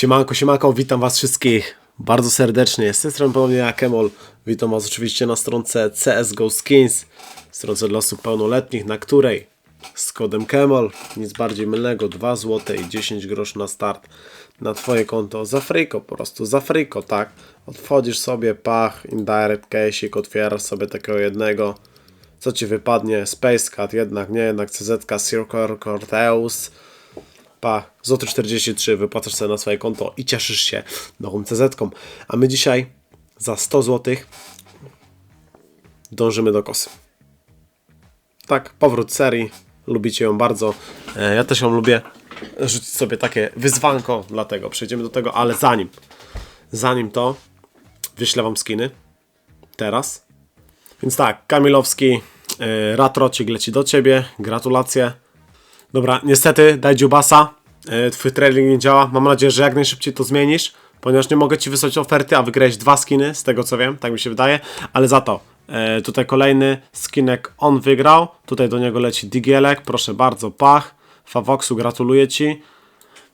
Siemanko, siemanko, witam was wszystkich bardzo serdecznie. Z tej strony ponownie ja, Kemol. Witam was oczywiście na stronce CSGO Skins, stronce dla osób pełnoletnich, na której z kodem Kemol, nic bardziej mylnego, 2 zł i 10 groszy na start na twoje konto za friko, po prostu za friko, tak? Odwchodzisz sobie, pach, indirect case'ik, otwierasz sobie takiego jednego, co ci wypadnie, Space Cat, jednak nie, jednak CZK, Circle Corteus, pa, złoty 43 wypłacasz sobie na swoje konto i cieszysz się nową CZ-ką. A my dzisiaj za 100 zł dążymy do kosy. Tak, powrót serii. Lubicie ją bardzo. E, Ja też ją lubię. Rzucić sobie takie wyzwanko, dlatego przejdziemy do tego, ale zanim, zanim to, wyślę wam skiny. Teraz. Więc tak, Kamilowski, e, Ratrocik leci do ciebie. Gratulacje. Dobra, niestety, daj dziubasa. E, Twój trailing nie działa. Mam nadzieję, że jak najszybciej to zmienisz, ponieważ nie mogę ci wysłać oferty, a wygrałeś dwa skiny, z tego co wiem, tak mi się wydaje. Ale za to, e, tutaj kolejny skinek on wygrał. Tutaj do niego leci Digielek, proszę bardzo, pach. Favoxu, gratuluję ci.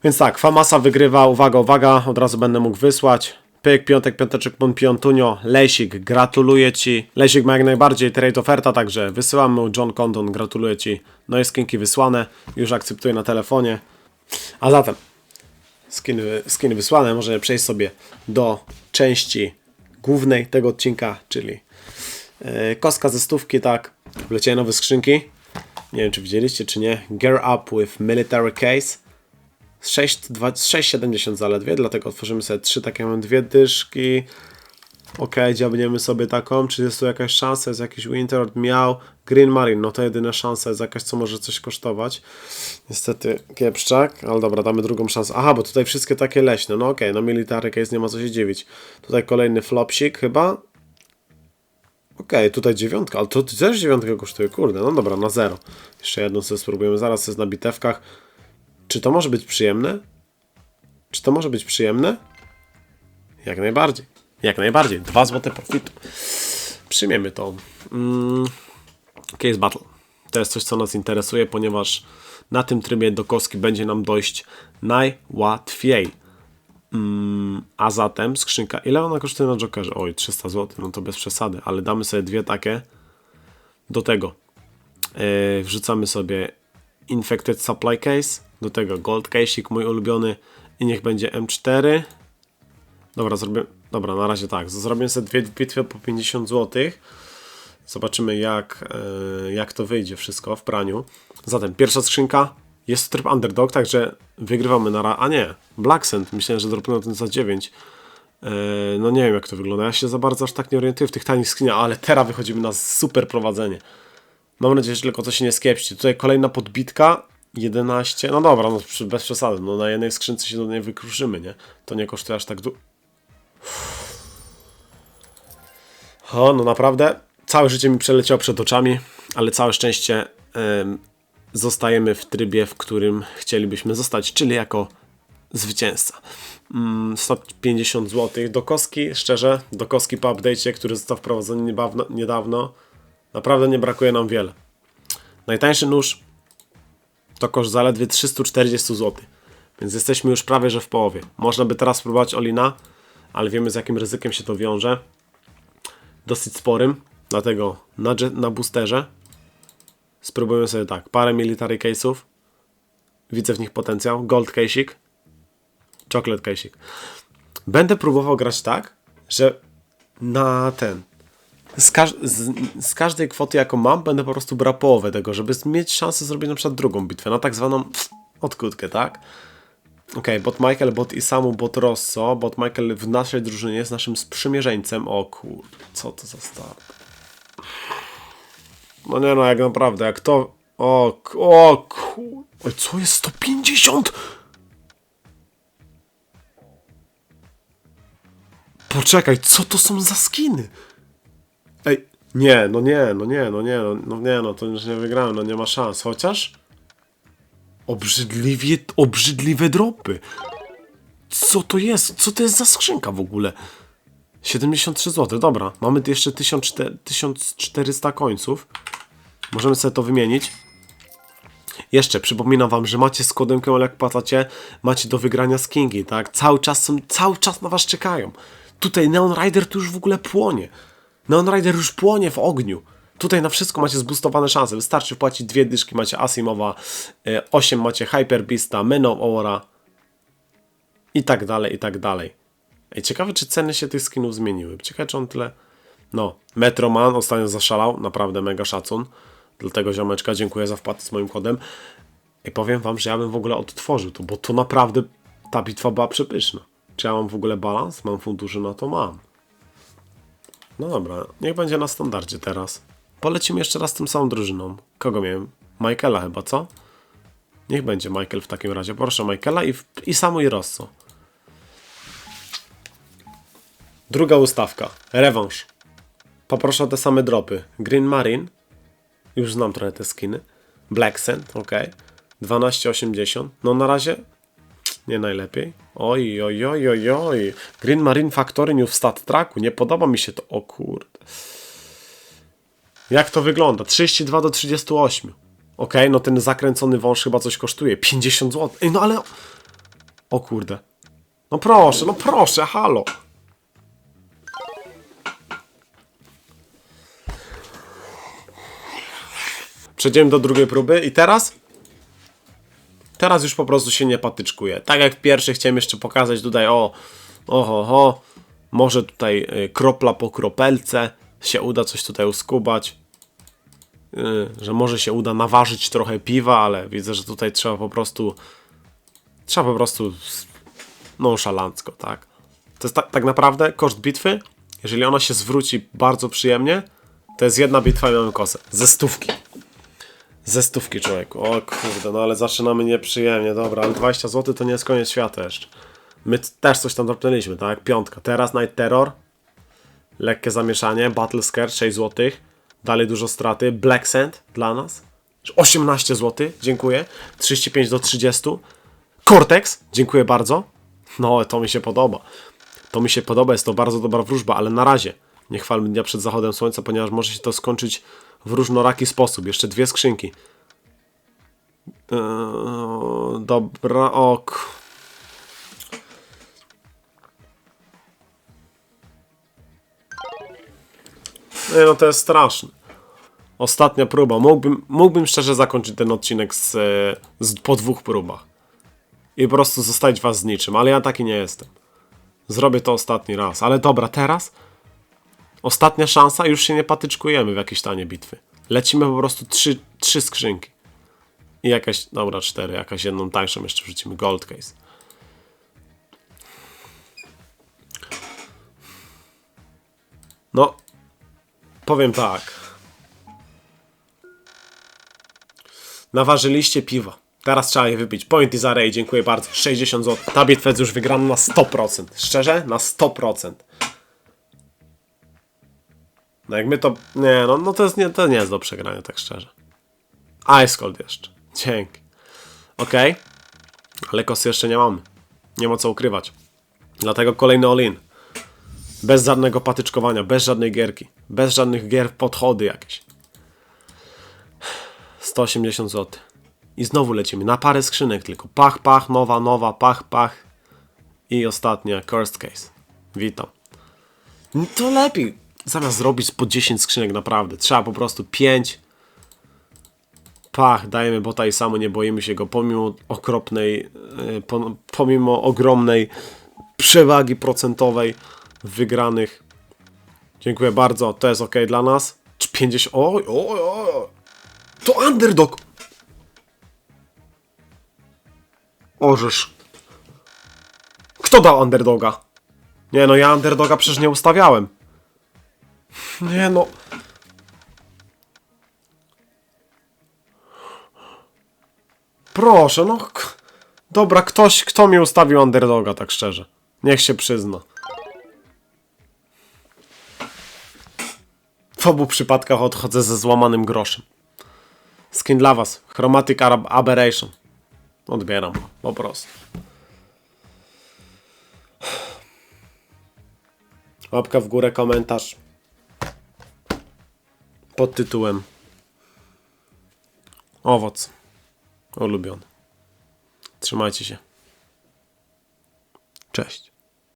Więc tak, Famasa wygrywa, uwaga, uwaga, od razu będę mógł wysłać. Pyk, piątek, piąteczek, Bon Piontunio, Lesik, gratuluję Ci. Lesik ma jak najbardziej trade oferta, także wysyłam mu John Condon, gratuluję Ci. No i skinki wysłane, już akceptuję na telefonie. A zatem, skiny, skiny wysłane, możemy przejść sobie do części głównej tego odcinka, czyli yy, kostka ze stówki, tak. Wleciały nowe skrzynki. Nie wiem, czy widzieliście, czy nie. Gear Up with Military Case. 6, 2, 6,70 zaledwie, dlatego otworzymy sobie trzy takie mamy dwie dyszki. Ok, dziabniemy sobie taką. Czy jest tu jakaś szansa? Jest jakiś Winter miał. Green Marine, no to jedyna szansa jest jakaś, co może coś kosztować. Niestety kiepszczak, ale dobra, damy drugą szansę. Aha, bo tutaj wszystkie takie leśne. No ok, no military case nie ma co się dziwić. Tutaj kolejny flopsik chyba. Okej, tutaj dziewiątka, ale to też dziewiątka kosztuje, kurde, no dobra, na zero. Jeszcze jedną sobie spróbujemy, zaraz jest na bitewkach. Czy to może być przyjemne? Czy to może być przyjemne? Jak najbardziej. Jak najbardziej. 2 złote profitu. Przyjmiemy to. Mm, case Battle. To jest coś, co nas interesuje, ponieważ na tym trybie do kostki będzie nam dojść najłatwiej. Mm, a zatem skrzynka. Ile ona kosztuje na Jokerze? Oj, 300 zł. No to bez przesady, ale damy sobie dwie takie. Do tego yy, wrzucamy sobie Infected Supply Case. Do tego Gold Case'ik, mój ulubiony. I niech będzie M4. Dobra, zrobię. Dobra, na razie tak. Zrobię sobie dwie bitwy po 50 zł. Zobaczymy, jak, e, jak to wyjdzie wszystko w praniu. Zatem pierwsza skrzynka. Jest tryb underdog, także wygrywamy na ra... A nie, Black Sand. Myślałem, że dropnął ten za 9. E, no nie wiem, jak to wygląda. Ja się za bardzo aż tak nie orientuję w tych tanich skrzyniach, ale teraz wychodzimy na super prowadzenie. Mam nadzieję, że tylko to się nie skiepści. Tutaj kolejna podbitka. 11. No dobra, no bez przesady. No na jednej skrzynce się do niej wykruszymy, nie? To nie kosztuje aż tak dużo. O, no naprawdę. Całe życie mi przeleciało przed oczami, ale całe szczęście em, zostajemy w trybie, w którym chcielibyśmy zostać, czyli jako zwycięzca. Mm, 150 zł do koski, szczerze, do koski po update'cie, który został wprowadzony niedawno, niedawno. Naprawdę nie brakuje nam wiele. Najtańszy nóż to koszt zaledwie 340 zł. Więc jesteśmy już prawie że w połowie. Można by teraz spróbować Olina, ale wiemy z jakim ryzykiem się to wiąże. Dosyć sporym, dlatego na, na boosterze spróbujemy sobie tak, parę military case'ów. Widzę w nich potencjał. Gold case'ik. Chocolate case'ik. Będę próbował grać tak, że na ten z, z, z każdej kwoty, jaką mam, będę po prostu brał połowę tego, żeby mieć szansę zrobić na przykład drugą bitwę, na tak zwaną odkrótkę, tak? Okej, bot Michael, bot Isamu, bot Rosso, bot Michael w naszej drużynie jest naszym sprzymierzeńcem. O kur... co to za start? No nie no, jak naprawdę, jak to... O, o kur... Oj, co jest 150? Poczekaj, co to są za skiny? Ej, nie, no nie, no nie, no nie, no, no nie, no to już nie wygrałem, no nie ma szans. Chociaż obrzydliwie, obrzydliwe dropy. Co to jest? Co to jest za skrzynka w ogóle? 73 zł, dobra. Mamy jeszcze 1400 1400 końców. Możemy sobie to wymienić. Jeszcze przypominam wam, że macie z kodem Kemel, jak płacacie, macie do wygrania skingi, tak? Cały czas są, cały czas na was czekają. Tutaj Neon Rider tu już w ogóle płonie. Neon Rider już płonie w ogniu. Tutaj na wszystko macie zboostowane szanse. Wystarczy wpłacić dwie dyszki, macie Asimowa, 8 macie Hyper Beasta, Meno Ora i tak dalej, i tak dalej. Ej, ciekawe, czy ceny się tych skinów zmieniły. Ciekawe, czy on tyle... No, Metroman ostatnio zaszalał, naprawdę mega szacun. Dlatego ziomeczka, dziękuję za wpłatę z moim kodem. I powiem wam, że ja bym w ogóle odtworzył to, bo to naprawdę ta bitwa była przepyszna. Czy ja mam w ogóle balans? Mam fundusze na to? Mam. No dobra, niech będzie na standardzie teraz. Polecimy jeszcze raz tym samą drużyną. Kogo miałem? Michaela chyba, co? Niech będzie Michael w takim razie. Proszę Michaela i, i samo i Rosso. Druga ustawka. Rewanż. Poproszę o te same dropy. Green Marine. Już znam trochę te skiny. Black Sand, ok. 12,80. No na razie nie najlepiej. Oj, oj, oj, oj, oj. Green Marine Factory New Stat Tracku. Nie podoba mi się to. O kurde. Jak to wygląda? 32 do 38. Ok, no ten zakręcony wąż chyba coś kosztuje. 50 zł. Ej, no ale... O kurde. No proszę, no proszę, halo. Przejdziemy do drugiej próby i teraz? Teraz już po prostu się nie patyczkuję. Tak jak pierwszy chciałem jeszcze pokazać tutaj, o, oho, ho, może tutaj y, kropla po kropelce się uda coś tutaj uskubać. Y, że może się uda naważyć trochę piwa, ale widzę, że tutaj trzeba po prostu trzeba po prostu nonszalancko, tak? To jest tak, tak naprawdę koszt bitwy, jeżeli ona się zwróci bardzo przyjemnie, to jest jedna bitwa i mamy kosę. Ze stówki. Ze stówki człowieku. O kurde, no ale zaczynamy nieprzyjemnie. Dobra, ale 20 zł to nie jest koniec świata jeszcze. My też coś tam dropnęliśmy, tak? Piątka. Teraz Night Terror. Lekkie zamieszanie. Battle Scare 6 zł. Dalej dużo straty. Black Sand dla nas. 18 zł. Dziękuję. 35 do 30. Cortex. Dziękuję bardzo. No, to mi się podoba. To mi się podoba, jest to bardzo dobra wróżba, ale na razie nie chwalmy dnia przed zachodem słońca, ponieważ może się to skończyć w różnoraki sposób. Jeszcze dwie skrzynki. Eee, dobra, ok. Nie, no to jest straszne. Ostatnia próba. Mógłbym, mógłbym szczerze zakończyć ten odcinek z, e, z, po dwóch próbach. I po prostu zostawić was z niczym, ale ja taki nie jestem. Zrobię to ostatni raz. Ale dobra, teraz ostatnia szansa, już się nie patyczkujemy w jakieś tanie bitwy. Lecimy po prostu trzy, trzy skrzynki. I jakaś, dobra, cztery, jakaś jedną tańszą jeszcze wrzucimy. Gold case. No, powiem tak. Naważyliście piwa. Teraz trzeba je wypić. Point is array, dziękuję bardzo. 60 zł. Ta jest już wygrana na 100%. Szczerze? Na 100%. No jak my to... Nie, no, no to, jest, nie, to nie jest do przegrania, tak szczerze. Ice Cold jeszcze. Dzięki. Okej. Ale kosy jeszcze nie mamy. Nie ma co ukrywać. Dlatego kolejny all-in. Bez żadnego patyczkowania, bez żadnej gierki. Bez żadnych gier podchody jakieś. 180 zł. I znowu lecimy na parę skrzynek tylko. Pach, pach, nowa, nowa, pach, pach. I ostatnia, Cursed Case. Witam. No To lepiej. Zamiast zrobić po 10 skrzynek naprawdę. Trzeba po prostu 5. Pach, dajemy bota i samo nie boimy się go pomimo okropnej, e, po- pomimo ogromnej przewagi procentowej wygranych. Dziękuję bardzo, to jest ok dla nas. Czy 50. Oj, oj, oj. To underdog! Orzesz. Kto dał underdoga? Nie no, ja underdoga przecież nie ustawiałem. Nie no. Proszę, no. Dobra, ktoś, kto mi ustawił underdoga, tak szczerze. Niech się przyzna. W obu przypadkach odchodzę ze złamanym groszem. Skin dla was. Chromatic Aberration. Odbieram go, po prostu. Łapka w górę, komentarz. Pod tytułem Owoc. ulubiony. Trzymajcie się. Cześć.